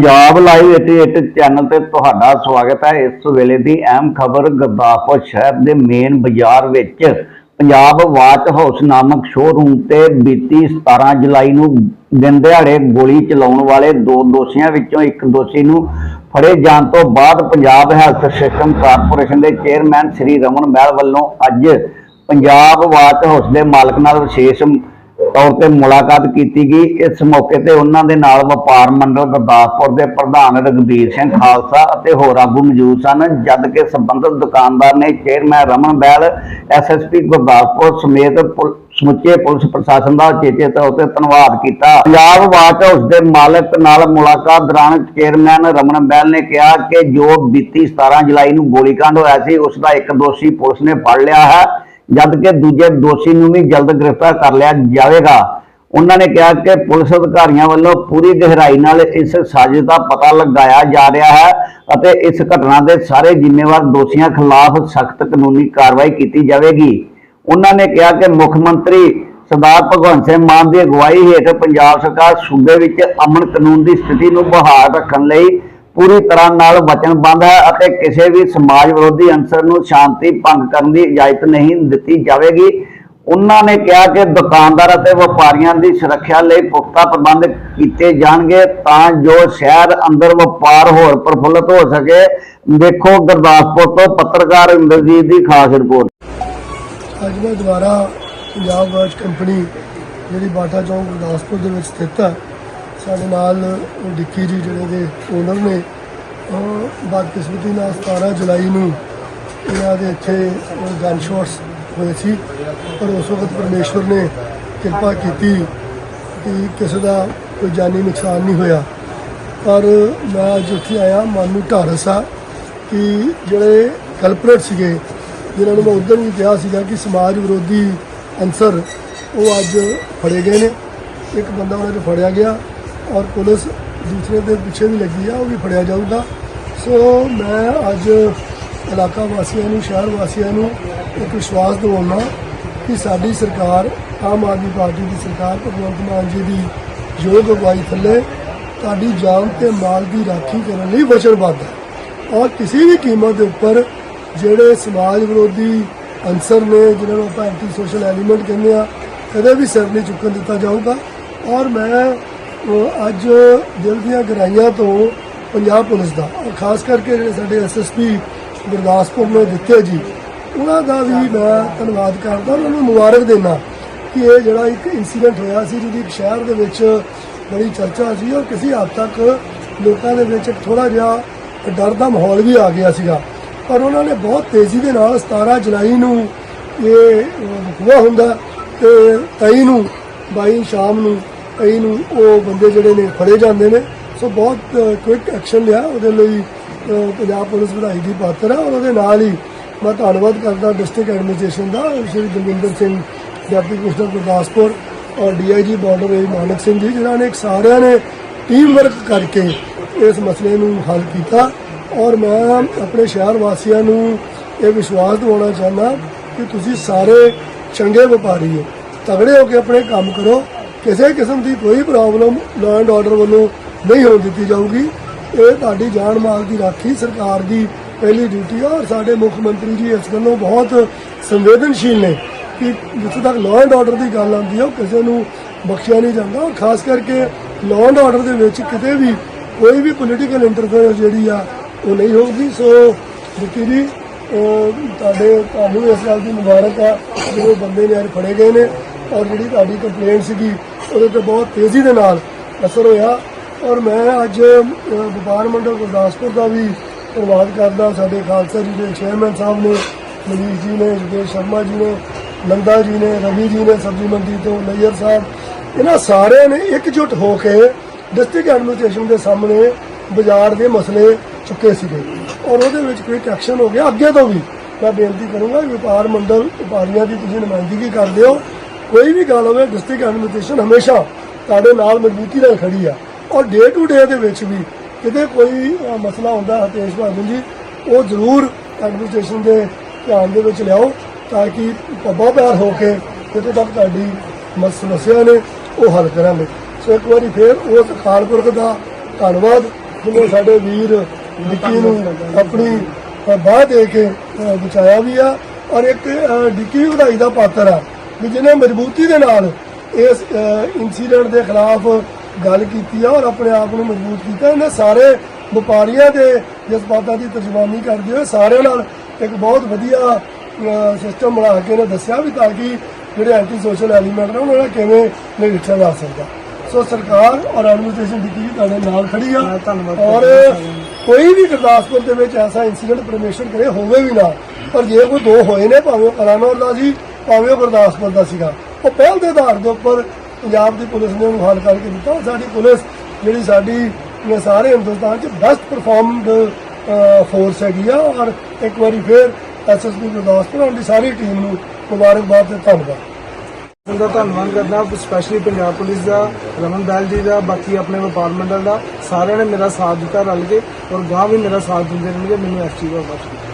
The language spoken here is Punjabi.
ਪੰਜਾਬ ਲਾਈਵ 88 ਚੈਨਲ ਤੇ ਤੁਹਾਡਾ ਸਵਾਗਤ ਹੈ। ਇਸ ਵੇਲੇ ਦੀ ਅਹਿਮ ਖਬਰ ਗੁਰਦਾਸਪੁਰ ਸ਼ਹਿਰ ਦੇ ਮੇਨ ਬਾਜ਼ਾਰ ਵਿੱਚ ਪੰਜਾਬ ਵਾਚ ਹਾਊਸ ਨਾਮਕ ਸ਼ੋਰੂਮ ਤੇ ਬੀਤੀ 17 ਜੁਲਾਈ ਨੂੰ ਦਿਨ ਦਿਹਾੜੇ ਗੋਲੀ ਚਲਾਉਣ ਵਾਲੇ ਦੋ ਦੋਸ਼ੀਆਂ ਵਿੱਚੋਂ ਇੱਕ ਦੋਸ਼ੀ ਨੂੰ ਫੜੇ ਜਾਣ ਤੋਂ ਬਾਅਦ ਪੰਜਾਬ ਹੈਲਥ ਸਿਸਟਮ ਕਾਰਪੋਰੇਸ਼ਨ ਦੇ ਚੇਅਰਮੈਨ ਸ੍ਰੀ ਰਮਨ ਮਹਿਲ ਵੱਲੋਂ ਅੱਜ ਪੰਜਾਬ ਵਾਚ ਹਾਊਸ ਦੇ ਮਾਲਕ ਨਾਲ ਵਿਸ਼ੇਸ਼ ਤੌਰ ਤੇ ਮੁਲਾਕਾਤ ਕੀਤੀ ਗਈ। ਇਸ ਮੌਕੇ ਤੇ ਉਹਨਾਂ ਦੇ ਨਾਲ ਵਪਾਰ ਮੰਡਲ ਗੁਰਦਾਸਪੁਰ ਦੇ ਪ੍ਰਧਾਨ ਰਗਵੀਰ ਸਿੰਘ ਖਾਲਸਾ ਅਤੇ ਹੋਰ ਆਗੂ ਮੌਜੂਦ ਸਨ, ਜਦ ਕਿ ਸੰਬੰਧਿਤ ਦੁਕਾਨਦਾਰ ਨੇ ਚੇਅਰਮੈਨ ਰਮਨ ਬੈਲ ਐਸਐਸਪੀ ਗੁਰਦਾਸਪੁਰ ਸਮੇਤ ਪੁਲ- ਸਮੁੱਚੇ ਪੁਲਿਸ ਪ੍ਰਸ਼ਾਸਨ ਦਾ ਚੇਤੇ ਤੌਰ ਤੇ ਧੰਨਵਾਦ ਕੀਤਾ। ਪੰਜਾਬ ਵਾਚ ਹਾਊਸ ਦੇ ਮਾਲਕ ਨਾਲ ਮੁਲਾਕਾਤ ਦੌਰਾਨ ਚੇਅਰਮੈਨ ਰਮਨ ਬੈਲ ਨੇ ਕਿਹਾ ਕਿ ਜੋ ਬੀਤੀ 17 ਜੁਲਾਈ ਨੂੰ ਗੋਲੀकांड ਹੋਇਆ ਸੀ, ਉਸ ਦਾ ਇੱਕ ਦੋਸ਼ੀ ਪੁਲਿਸ ਨੇ ਫੜ ਲਿਆ ਹੈ। ਜਦ ਕਿ ਦੂਜੇ ਦੋਸ਼ੀ ਨੂੰ ਵੀ ਜਲਦ ਗ੍ਰਿਫਤਾਰ ਕਰ ਲਿਆ ਜਾਵੇਗਾ। ਉਹਨਾਂ ਨੇ ਕਿਹਾ ਕਿ ਪੁਲਿਸ ਅਧਿਕਾਰੀਆਂ ਵੱਲੋਂ ਪੂਰੀ ਗਹਿਰਾਈ ਨਾਲ ਇਸ ਸਾਜ਼ਿਸ਼ ਦਾ ਪਤਾ ਲਗਾਇਆ ਜਾ ਰਿਹਾ ਹੈ ਅਤੇ ਇਸ ਘਟਨਾ ਦੇ ਸਾਰੇ ਜ਼ਿੰਮੇਵਾਰ ਦੋਸ਼ੀਆਂ ਖਿਲਾਫ ਸਖਤ ਕਾਨੂੰਨੀ ਕਾਰਵਾਈ ਕੀਤੀ ਜਾਵੇਗੀ। ਉਹਨਾਂ ਨੇ ਕਿਹਾ ਕਿ ਮੁੱਖ ਮੰਤਰੀ ਸਰਦਾਰ ਭਗਵੰਤ ਸਿੰਘ ਮਾਨ ਦੀ ਅਗਵਾਈ ਹੇਠ ਪੰਜਾਬ ਸਰਕਾਰ ਸੂਬੇ ਵਿੱਚ ਅਮਨ ਕਾਨੂੰਨ ਦੀ ਸਥਿਤੀ ਨੂੰ ਬਹਾਲ ਰੱਖਣ ਲਈ ਪੂਰੀ ਤਰ੍ਹਾਂ ਨਾਲ ਵਚਨਬੱਧ ਹੈ ਅਤੇ ਕਿਸੇ ਵੀ ਸਮਾਜ ਵਿਰੋਧੀ ਅੰਸਰ ਨੂੰ ਸ਼ਾਂਤੀ ਭੰਗ ਕਰਨ ਦੀ ਇਜਾਜ਼ਤ ਨਹੀਂ ਦਿੱਤੀ ਜਾਵੇਗੀ। ਉਹਨਾਂ ਨੇ ਕਿਹਾ ਕਿ ਦੁਕਾਨਦਾਰ ਅਤੇ ਵਪਾਰੀਆਂ ਦੀ ਸੁਰੱਖਿਆ ਲਈ ਪੁਖਤਾ ਪ੍ਰਬੰਧ ਕੀਤੇ ਜਾਣਗੇ ਤਾਂ ਜੋ ਸ਼ਹਿਰ ਅੰਦਰ ਵਪਾਰ ਹੋਰ ਪ੍ਰਫੁੱਲਤ ਹੋ ਸਕੇ। ਦੇਖੋ ਗੁਰਦਾਸਪੁਰ ਤੋਂ ਪੱਤਰਕਾਰ ਇੰਦਰਜੀਤ ਦੀ ਖਾਸ ਰਿਪੋਰਟ। ਅੱਜ ਮੈਂ ਦੁਬਾਰਾ ਪੰਜਾਬ ਵਾਚ ਕੰਪਨੀ ਜਿਹੜੀ ਬਾਟਾ ਚੌਂਕ ਗੁਰਦਾਸਪੁਰ ਦੇ ਵਿੱਚ ਸਥਿਤ ਹੈ ਸਾਡੇ ਨਾਲ ਡਿੱਕੀ ਜੀ ਜਿਹੜੇ ਦੇ ਓਨਰ ਨੇ, ਉਹ ਬਦਕਿਸਮਤੀ ਨਾਲ 17 ਜੁਲਾਈ ਨੂੰ ਇਹਨਾਂ ਦੇ ਇੱਥੇ ਗਨ ਸ਼ਾਟਸ ਹੋਏ ਸੀ। ਪਰ ਉਸ ਵਕਤ ਪਰਮੇਸ਼ਵਰ ਨੇ ਕਿਰਪਾ ਕੀਤੀ ਕਿ ਕਿਸੇ ਦਾ ਕੋਈ ਜਾਨੀ ਨੁਕਸਾਨ ਨਹੀਂ ਹੋਇਆ। ਪਰ ਮੈਂ ਅੱਜ ਉੱਥੇ ਆਇਆ, ਮਨ ਨੂੰ ਢਾਰਸ ਆ ਕਿ ਜਿਹੜੇ ਕਲਪਰੇਟ ਸੀਗੇ, ਜਿਨ੍ਹਾਂ ਨੂੰ ਮੈਂ ਉਦੋਂ ਵੀ ਕਿਹਾ ਸੀਗਾ ਕਿ ਸਮਾਜ ਵਿਰੋਧੀ ਅੰਸਰ ਉਹ ਅੱਜ ਫੜੇ ਗਏ ਨੇ। ਇੱਕ ਬੰਦਾ ਉਹਨਾਂ 'ਚ ਫੜਿਆ ਗਿਆ। ਔਰ ਪੁਲਿਸ ਦੂਸਰੇ ਦੇ ਪਿੱਛੇ ਵੀ ਲੱਗੀ ਆ, ਉਹ ਵੀ ਫੜਿਆ ਜਾਊਗਾ। ਸੋ ਮੈਂ ਅੱਜ ਇਲਾਕਾ ਵਾਸੀਆਂ ਨੂੰ, ਸ਼ਹਿਰ ਵਾਸੀਆਂ ਨੂੰ ਇੱਕ ਵਿਸ਼ਵਾਸ ਦਿਵਾਉਣਾ ਕਿ ਸਾਡੀ ਸਰਕਾਰ, ਆਮ ਆਦਮੀ ਪਾਰਟੀ ਦੀ ਸਰਕਾਰ, ਭਗਵੰਤ ਮਾਨ ਜੀ ਦੀ ਯੋਗ ਅਗਵਾਈ ਥੱਲੇ ਤੁਹਾਡੀ ਜਾਨ ਤੇ ਮਾਲ ਦੀ ਰਾਖੀ ਕਰਨ ਲਈ ਵਚਨਬੱਧ ਹੈ। ਔਰ ਕਿਸੇ ਵੀ ਕੀਮਤ ਦੇ ਉੱਪਰ ਜਿਹੜੇ ਸਮਾਜ ਵਿਰੋਧੀ ਅੰਸਰ ਨੇ, ਜਿਹਨਾਂ ਨੂੰ ਆਪਾਂ ਐਂਟੀ ਸੋਸ਼ਲ ਐਲੀਮੈਂਟ ਕਹਿੰਦੇ ਆ, ਕਦੇ ਵੀ ਸਿਰ ਨਹੀਂ ਚੁੱਕਣ ਦਿੱਤਾ ਜਾਊਗਾ। ਔਰ ਮੈਂ ਅੱਜ ਦਿਲ ਦੀਆਂ ਗਹਿਰਾਈਆਂ ਤੋਂ ਪੰਜਾਬ ਪੁਲਿਸ ਦਾ ਖਾਸ ਕਰਕੇ ਜਿਹੜੇ ਸਾਡੇ ਐਸਐਸਪੀ ਗੁਰਦਾਸਪੁਰ ਨੇ ਦਿੱਤੇ ਜੀ, ਉਹਨਾਂ ਦਾ ਵੀ ਮੈਂ ਧੰਨਵਾਦ ਕਰਦਾ ਉਹਨਾਂ ਨੂੰ ਮੁਬਾਰਕ ਦੇਣਾ ਕਿ ਇਹ ਜਿਹੜਾ ਇੱਕ ਇਨਸੀਡੈਂਟ ਹੋਇਆ ਸੀ ਜਿਹਦੀ ਇੱਕ ਸ਼ਹਿਰ ਦੇ ਵਿੱਚ ਬੜੀ ਚਰਚਾ ਸੀ ਔਰ ਕਿਸੇ ਹੱਦ ਤੱਕ ਲੋਕਾਂ ਦੇ ਵਿੱਚ ਥੋੜਾ ਜਿਹਾ ਡਰ ਦਾ ਮਾਹੌਲ ਵੀ ਆ ਗਿਆ ਸੀਗਾ। ਪਰ ਉਹਨਾਂ ਨੇ ਬਹੁਤ ਤੇਜ਼ੀ ਦੇ ਨਾਲ 17 ਜੁਲਾਈ ਨੂੰ ਇਹ ਹੁਆ ਹੁੰਦਾ ਤੇ 23 ਨੂੰ 22 ਸ਼ਾਮ ਨੂੰ ਕਈ ਨੂੰ ਉਹ ਬੰਦੇ ਜਿਹੜੇ ਨੇ ਫੜੇ ਜਾਂਦੇ ਨੇ। ਸੋ ਬਹੁਤ ਕੁਇਕ ਐਕਸ਼ਨ ਲਿਆ। ਉਹਦੇ ਲਈ ਪੰਜਾਬ ਪੁਲਿਸ ਵਧਾਈ ਦੀ ਪਾਤਰ ਹੈ ਔਰ ਉਹਦੇ ਨਾਲ ਹੀ ਮੈਂ ਧੰਨਵਾਦ ਕਰਦਾ ਡਿਸਟ੍ਰਿਕਟ ਐਡਮਿਨਿਸਟ੍ਰੇਸ਼ਨ ਦਾ, ਸ਼੍ਰੀ ਦਲਵਿੰਦਰ ਸਿੰਘ, ਡਿਪਟੀ ਕਮਿਸ਼ਨਰ ਗੁਰਦਾਸਪੁਰ ਔਰ DIG border A Manak Singh ji, ਜਿਨ੍ਹਾਂ ਨੇ ਸਾਰਿਆਂ ਨੇ ਟੀਮ ਵਰਕ ਕਰਕੇ ਇਸ ਮਸਲੇ ਨੂੰ ਹੱਲ ਕੀਤਾ। ਔਰ ਮੈਂ ਆਪਣੇ ਸ਼ਹਿਰ ਵਾਸੀਆਂ ਨੂੰ ਇਹ ਵਿਸ਼ਵਾਸ ਦਿਵਾਉਣਾ ਚਾਹੁੰਦਾ ਕਿ ਤੁਸੀਂ ਸਾਰੇ ਚੰਗੇ ਵਪਾਰੀ ਹੋ। ਤਗੜੇ ਹੋ ਕੇ ਆਪਣੇ ਕੰਮ ਕਰੋ। ਕਿਸੇ ਕਿਸਮ ਦੀ ਕੋਈ ਪ੍ਰੋਬਲਮ ਲਾਅ ਐਂਡ ਆਰਡਰ ਵੱਲੋਂ ਨਹੀਂ ਹੋਣ ਦਿੱਤੀ ਜਾਊਗੀ। ਇਹ ਤੁਹਾਡੀ ਜਾਨ ਮਾਲ ਦੀ ਰਾਖੀ ਸਰਕਾਰ ਦੀ ਪਹਿਲੀ ਡਿਊਟੀ ਆ ਔਰ ਸਾਡੇ ਮੁੱਖ ਮੰਤਰੀ ਜੀ ਇਸ ਗੱਲੋਂ ਬਹੁਤ ਸੰਵੇਦਨਸ਼ੀਲ ਨੇ ਕਿ ਜਿੱਥੇ ਤੱਕ ਲਾਅ ਐਂਡ ਆਰਡਰ ਦੀ ਗੱਲ ਆਉਂਦੀ ਹੈ ਉਹ ਕਿਸੇ ਨੂੰ ਬਖਸ਼ਿਆ ਨਹੀਂ ਜਾਂਦਾ। ਔਰ ਖਾਸ ਕਰਕੇ ਲਾਅ ਐਂਡ ਆਰਡਰ ਦੇ ਵਿੱਚ ਕਿਤੇ ਵੀ ਕੋਈ ਵੀ ਪੋਲੀਟੀਕਲ ਇੰਟਰਫੇਰੈਂਸ ਜਿਹੜੀ ਆ, ਉਹ ਨਹੀਂ ਹੋਊਗੀ। ਸੋ ਦਿੱਤੀ ਜੀ ਤੁਹਾਡੇ, ਤੁਹਾਨੂੰ ਇਸ ਗੱਲ ਦੀ ਮੁਬਾਰਕ ਆ ਜਿਹੜੇ ਬੰਦੇ ਨੇ ਅੱਜ ਫੜੇ ਗਏ ਨੇ। ਔਰ ਜਿਹੜੀ ਤੁਹਾਡੀ ਕੰਪਲੇਂਟ ਸੀਗੀ, ਉਹਦੇ ਤੇ ਬਹੁਤ ਤੇਜ਼ੀ ਦੇ ਨਾਲ ਅਸਰ ਹੋਇਆ। ਔਰ ਮੈਂ ਅੱਜ ਵਪਾਰ ਮੰਡਲ ਗੁਰਦਾਸਪੁਰ ਦਾ ਵੀ ਧੰਨਵਾਦ ਕਰਦਾ। ਸਾਡੇ ਖਾਲਸਾ ਜੀ ਦੇ ਚੇਅਰਮੈਨ ਸਾਹਿਬ ਨੇ, ਮਨੀਸ਼ ਜੀ ਨੇ, ਜਗੇਸ਼ ਸ਼ਰਮਾ ਜੀ ਨੇ, ਨੰਦਾ ਜੀ ਨੇ, ਰਵੀ ਜੀ ਨੇ, ਸਬਜ਼ੀ ਮੰਡੀ ਤੋਂ ਨਈਅਰ ਸਾਹਿਬ। ਇਹਨਾਂ ਸਾਰਿਆਂ ਨੇ ਇਕਜੁੱਟ ਹੋ ਕੇ ਡਿਸਟ੍ਰਿਕਟ ਐਡਮਿਨਿਸਟ੍ਰੇਸ਼ਨ ਦੇ ਸਾਹਮਣੇ ਬਾਜ਼ਾਰ ਦੇ ਮਸਲੇ ਚੁੱਕੇ ਸੀਗੇ। ਔਰ ਉਹਦੇ ਵਿੱਚ ਕੋਈ ਐਕਸ਼ਨ ਹੋ ਗਿਆ। ਅੱਗੇ ਤੋਂ ਵੀ ਮੈਂ ਬੇਨਤੀ ਕਰੂੰਗਾ ਵਪਾਰ ਮੰਡਲ ਵਪਾਰੀਆਂ ਦੀ ਤੁਸੀਂ ਨੁਮਾਇੰਦਗੀ ਕਰਦੇ ਹੋ। ਕੋਈ ਵੀ ਗੱਲ ਹੋਵੇ ਡਿਸਟ੍ਰਿਕਟ ਐਡਮਿਨਿਸਟ੍ਰੇਸ਼ਨ ਹਮੇਸ਼ਾ ਤੁਹਾਡੇ ਨਾਲ ਮਜ਼ਬੂਤੀ ਨਾਲ ਖੜੀ ਆ। ਔਰ ਡੇ ਟੂ ਡੇ ਦੇ ਵਿੱਚ ਵੀ ਕਿਤੇ ਕੋਈ ਮਸਲਾ ਹੁੰਦਾ ਹਤੇਸ਼ ਬਹਾਦਰ ਜੀ ਉਹ ਜ਼ਰੂਰ ਐਡਮਿਨਿਸਟ੍ਰੇਸ਼ਨ ਦੇ ਧਿਆਨ ਦੇ ਵਿੱਚ ਲਿਆਓ ਤਾਂ ਕਿ ਪੱਬਾ ਪਿਆਰ ਹੋ ਕੇ ਜਿੱਥੇ ਤੱਕ ਤੁਹਾਡੀ ਮਸ- ਸਮੱਸਿਆ ਨੇ ਉਹ ਹੱਲ ਕਰਾਂਗੇ। ਸੋ ਇੱਕ ਵਾਰੀ ਫੇਰ ਉਸ ਅਕਾਲ ਪੁਰਖ ਦਾ ਧੰਨਵਾਦ ਜਿਹਨੇ ਸਾਡੇ ਵੀਰ ਡਿੱਕੀ ਨੂੰ ਆਪਣੀ ਅ, ਬਾਹ ਦੇ ਕੇ ਬਚਾਇਆ ਵੀ ਆ। ਔਰ ਇੱਕ ਅ, ਡਿੱਕੀ ਵੀ ਵਧਾਈ ਦਾ ਪਾਤਰ ਆ। ਵੀ ਜਿਹਨੇ ਮਜ਼ਬੂਤੀ ਦੇ ਨਾਲ ਇਸ ਇਨਸੀਡੈਂਟ ਦੇ ਖਿਲਾਫ ਗੱਲ ਕੀਤੀ ਆ ਔਰ ਆਪਣੇ ਆਪ ਨੂੰ ਮਜ਼ਬੂਤ ਕੀਤਾ ਇਹਨੇ ਸਾਰੇ ਵਪਾਰੀਆਂ ਦੇ ਜਜ਼ਬਾਤਾਂ ਦੀ ਤਰਜਮਾਨੀ ਕਰਦੇ ਹੋਏ ਸਾਰਿਆਂ ਨਾਲ ਇੱਕ ਬਹੁਤ ਵਧੀਆ ਸਿਸਟਮ ਬਣਾ ਕੇ ਇਹਨੇ ਦੱਸਿਆ ਵੀ ਤਾਂ ਕਿ ਜਿਹੜੇ ਐਂਟੀ ਸੋਸ਼ਲ ਐਲੀਮੈਂਟ ਨੇ ਉਹਨਾਂ ਨਾਲ ਕਿਵੇਂ ਨਿਰੀਖਿਆ ਜਾ ਸਕਦਾ। ਸੋ ਸਰਕਾਰ ਔਰ ਐਡਮਿਨਿਸਟ੍ਰੇਸ਼ਨ ਦੀ ਕੀ ਤੁਹਾਡੇ ਨਾਲ ਖੜੀ ਆ ਔਰ ਕੋਈ ਵੀ ਗੁਰਦਾਸਪੁਰ ਦੇ ਵਿੱਚ ਐਸਾ ਇਨਸੀਡੈਂਟ ਪਰਮਿਸ਼ਨ ਕਰੇ ਹੋਵੇ ਵੀ ਨਾ ਪਰ ਜੇ ਕੋਈ ਦੋ ਹੋਏ ਨੇ ਭਾਵੇਂ ਕਲਾਨੌਰ ਦਾ ਸੀ ਭਾਵੇਂ ਉਹ ਗੁਰਦਾਸਪੁਰ ਦਾ ਸੀਗਾ। ਉਹ ਪਹਿਲ ਦੇ ਆਧਾਰ ਦੇ ਉੱਪਰ ਪੰਜਾਬ ਦੀ ਪੁਲਿਸ ਨੇ ਉਹਨੂੰ ਹੱਲ ਕਰਕੇ ਦਿੱਤਾ ਸਾਡੀ ਪੁਲਿਸ ਜਿਹੜੀ ਸਾਡੀ ਸਾਰੇ ਹਿੰਦੁਸਤਾਨ 'ਚ ਬੈਸਟ ਪਰਫਾਰਮਡ ਫੋਰਸ ਹੈਗੀ ਆ ਔਰ ਇੱਕ ਵਾਰੀ ਫੇਰ ਐਸਐਸਪੀ ਗੁਰਦਾਸਪੁਰ ਔਰ ਦੀ ਸਾਰੀ ਟੀਮ ਨੂੰ ਮੁਬਾਰਕਬਾਦ ਤੇ ਧੰਨਵਾਦ। ਦਾ ਧੰਨਵਾਦ ਕਰਦਾ ਸਪੈਸ਼ਲੀ ਪੰਜਾਬ ਪੁਲਿਸ ਦਾ, ਰਮਨ ਬੈਲ ਜੀ ਦਾ, ਬਾਕੀ ਆਪਣੇ ਵਪਾਰ ਮੰਡਲ ਦਾ, ਸਾਰਿਆਂ ਨੇ ਮੇਰਾ ਸਾਥ ਦਿੱਤਾ ਰਲ ਕੇ ਔਰ ਗਾਂ ਵੀ ਮੇਰਾ ਸਾਥ ਦਿੰਦੇ ਰਹਿਣਗੇ, ਮੈਨੂੰ ਐਸ ਚੀਜ਼ ਦਾ ਬਸ